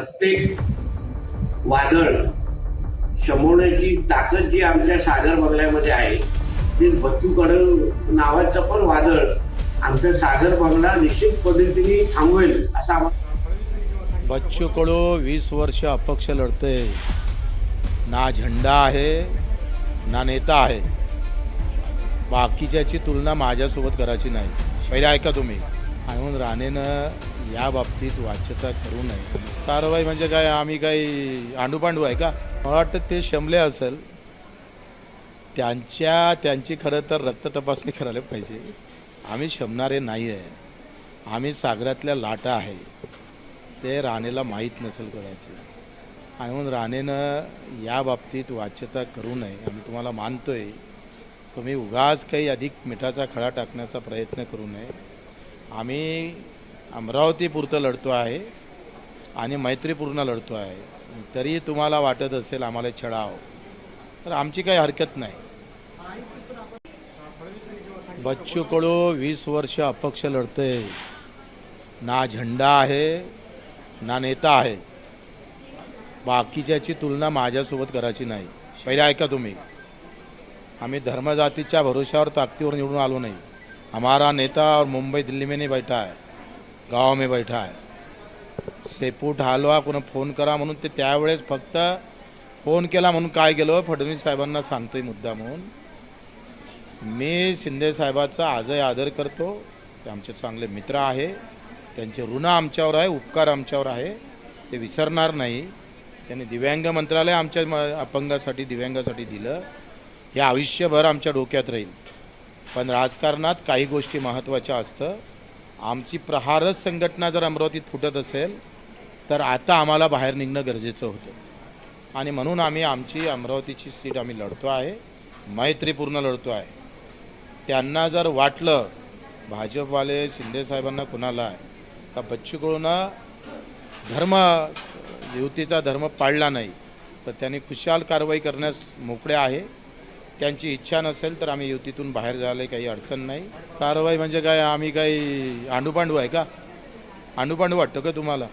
प्रत्येक वादळ शमवण्याची ताकद जी आमच्या सागर बंगल्यामध्ये आहे ते बच्चू कडू नावाचं पण वादळ आमच्या सागर बंगला निश्चित पद्धतीने थांबवेल असा आम्हाला बच्चू कडू वीस वर्ष अपक्ष लढते. ना झेंडा आहे ना नेता आहे. बाकीच्याची तुलना माझ्यासोबत करायची नाही. पहिले ऐका तुम्ही. म्हणून राणेनं या बाबतीत वाच्यता करू नये. कारवाई म्हणजे काय? आम्ही काही आंडूपांडू आहे का? मला वाटतं ते शमले असेल. त्यांच्या त्यांची खरं तर रक्त तपासणी करायला पाहिजे. आम्ही शमणारे नाही आहे. आम्ही सागरातल्या लाटा आहे. ते राणेला माहीत नसेल कदाचित आणि म्हणून राणेनं या बाबतीत वाच्यता करू नये. आम्ही तुम्हाला मानतोय. तुम्ही उगाच काही अधिक मिठाचा खडा टाकण्याचा प्रयत्न करू नये. आम्ही अमरावतीपुरतं लढतो आहे आणि मैत्रीपूर्ण लढतो आहे. तरी तुम्हाला वाटत असेल आम्हाला छळाव. तर आमची काही हरकत नाही. बच्चू कडू वीस वर्ष अपक्ष लढते ना झेंडा आहे ना नेता आहे. बाकीच्याची तुलना माझ्यासोबत करायची नाही. पहिले ऐका तुम्ही. आम्ही धर्मजातीच्या भरोशावर ताकदीवर निवडून आलो नाही. हमारा नेता और मुंबई दिल्ली में नहीं बैठा है. गाव में बैठा आहे सेपूट हलवा कोणा फोन करा म्हणून ते त्यावेळेस फक्त फोन केला म्हणून काय गेलो फडणवीस साहेबांना सांगतोय मुद्दा म्हणून. मी शिंदे साहेबाचा आजही आदर करतो. ते आमचे चांगले मित्र आहे. त्यांचे ऋण आमच्यावर आहे उपकार आमच्यावर आहे. ते विसरणार नाही. त्यांनी दिव्यांग मंत्रालय आमच्या म- अपंगासाठी दिव्यांगासाठी दिलं. हे आयुष्यभर आमच्या डोक्यात राहील. पण राजकारणात काही गोष्टी महत्त्वाच्या असतं. आमची प्रहारच संघटना जर अमरावतीत फुटत असेल तर आता आम्हाला बाहेर निघणं गरजेचं होतं. आणि म्हणून आम्ही आमची अमरावतीची सीट आम्ही लढतो आहे मैत्रीपूर्ण लढतो आहे. त्यांना जर वाटलं भाजपवाले शिंदेसाहेबांना कुणाला आहे का बच्चू कडूनं धर्म युतीचा धर्म पाळला नाही तर त्यांनी खुशाल कारवाई करण्यास मोकळे आहे. त्यांची इच्छा नसेल तर आम्ही युतीतून बाहेर जायला काही अडचण नाही. कारवाई म्हणजे काय? आम्ही काही आंडूपांडू आहे का? आंडूपांडू वाटतं का तुम्हाला?